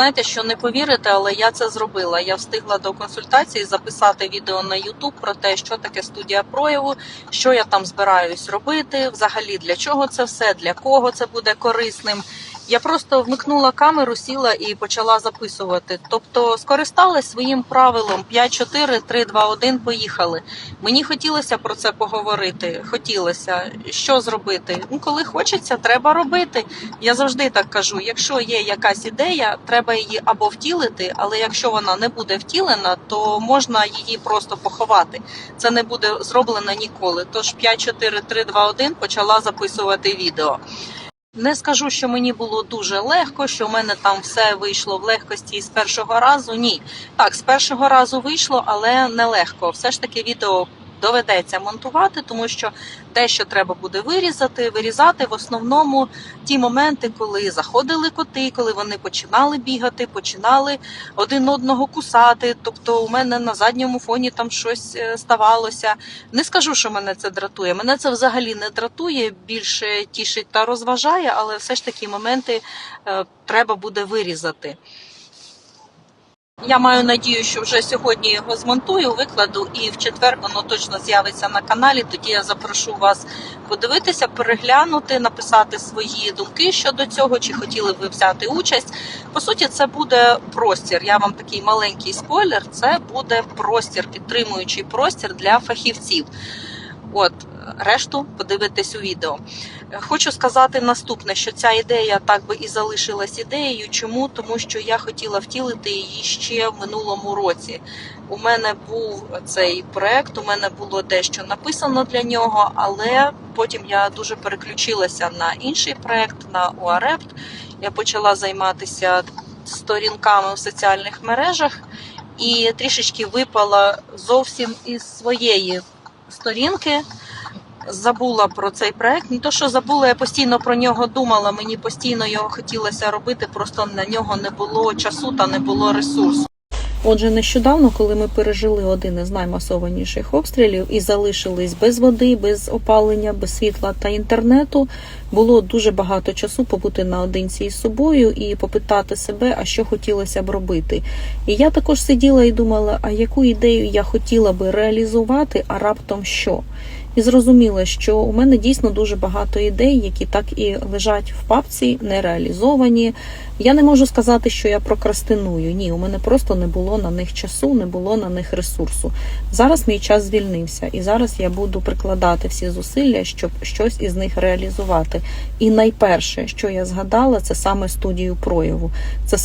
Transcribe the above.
знаєте, що не повірите, але я це зробила. Я встигла до консультації записати відео на YouTube про те, що таке студія прояву, що я там збираюсь робити, взагалі для чого це все, для кого це буде корисним. Я просто вмикнула камеру, сіла і почала записувати. Тобто скористалась своїм правилом 5-4, 3-2-1, поїхали. Мені хотілося про це поговорити. Хотілося, що зробити. Ну, коли хочеться, треба робити. Я завжди так кажу: якщо є якась ідея, треба її або втілити, але якщо вона не буде втілена, то можна її просто поховати. Це не буде зроблено ніколи. Тож 5-4-3-2-1 почала записувати відео. Не скажу, що мені було дуже легко, що в мене там все вийшло в легкості з першого разу. Ні, так, з першого разу вийшло, але не легко. Все ж таки, відео доведеться монтувати, тому що те, що треба буде вирізати, вирізати в основному ті моменти, коли заходили коти, коли вони починали бігати, починали один одного кусати. Тобто, у мене на задньому фоні там щось е, ставалося. Не скажу, що мене це дратує. Мене це взагалі не дратує, більше тішить та розважає, але все ж таки моменти е, треба буде вирізати. Я маю надію, що вже сьогодні його змонтую, викладу, і в четвер воно точно з'явиться на каналі. Тоді я запрошу вас подивитися, переглянути, написати свої думки щодо цього, чи хотіли ви взяти участь. По суті, це буде простір. Я вам такий маленький спойлер. Це буде простір, підтримуючий простір для фахівців. От решту подивитесь у відео. Хочу сказати наступне, що ця ідея так би і залишилась ідеєю. Чому? Тому що я хотіла втілити її ще в минулому році. У мене був цей проект, у мене було дещо написано для нього, але потім я дуже переключилася на інший проект, на УАРЕПТ. Я почала займатися сторінками в соціальних мережах і трішечки випала зовсім із своєї сторінки забула про цей проект. Не то, що забула, я постійно про нього думала. Мені постійно його хотілося робити, просто на нього не було часу та не було ресурсу. Отже, нещодавно, коли ми пережили один із наймасованіших обстрілів і залишились без води, без опалення, без світла та інтернету, було дуже багато часу побути наодинці із собою і попитати себе, а що хотілося б робити. І я також сиділа і думала, а яку ідею я хотіла би реалізувати, а раптом що. І зрозуміла, що у мене дійсно дуже багато ідей, які так і лежать в папці, не реалізовані. Я не можу сказати, що я прокрастиную. Ні, у мене просто не було на них часу, не було на них ресурсу. Зараз мій час звільнився, і зараз я буду прикладати всі зусилля, щоб щось із них реалізувати. І найперше, що я згадала, це саме студію прояву. Це